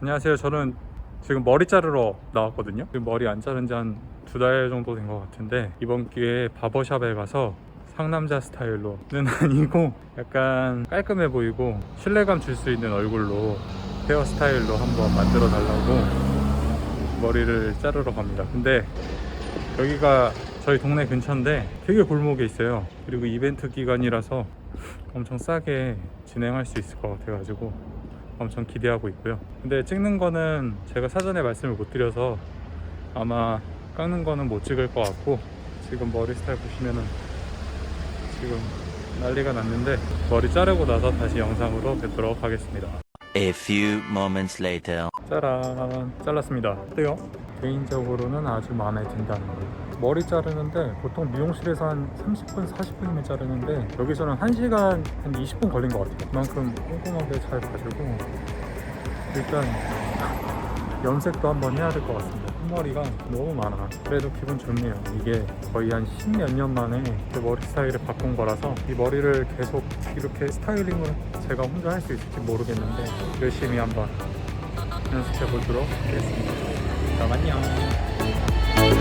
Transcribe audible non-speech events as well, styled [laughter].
안녕하세요. 저는 지금 머리 자르러 나왔거든요. 머리 안 자른 지 한 두 달 정도 된 것 같은데 이번 기회에 바버샵에 가서 상남자 스타일로는 [laughs] 아니고 약간 깔끔해 보이고 신뢰감 줄 수 있는 얼굴로 헤어 스타일로 한번 만들어 달라고 머리를 자르러 갑니다. 근데 여기가 저희 동네 근처인데 되게 골목에 있어요. 그리고 이벤트 기간이라서 엄청 싸게 진행할 수 있을 것 같아가지고 엄청 기대하고 있고요. 근데 찍는 거는 제가 사전에 말씀을 못 드려서 아마 깎는 거는 못 찍을 것 같고 지금 머리 스타일 보시면은 지금 난리가 났는데 머리 자르고 나서 다시 영상으로 뵙도록 하겠습니다. A few moments later. 짜란 잘랐습니다 어때요? 개인적으로는 아주 마음에 든다는 거. 머리 자르는데 보통 미용실에서 한 30분 40분이면 자르는데 여기서는 1시간 한 20분 걸린 것 같아요. 그만큼 꼼꼼하게 잘 봐주고 일단 염색도 한번 해야 될 것 같습니다. 흰머리가 너무 많아. 그래도 기분 좋네요. 이게 거의 한 십몇 년 만에 제 머리 스타일을 바꾼 거라서 이 머리를 계속 이렇게 스타일링을 제가 혼자 할 수 있을지 모르겠는데 열심히 한번 연습해 보도록 하겠습니다.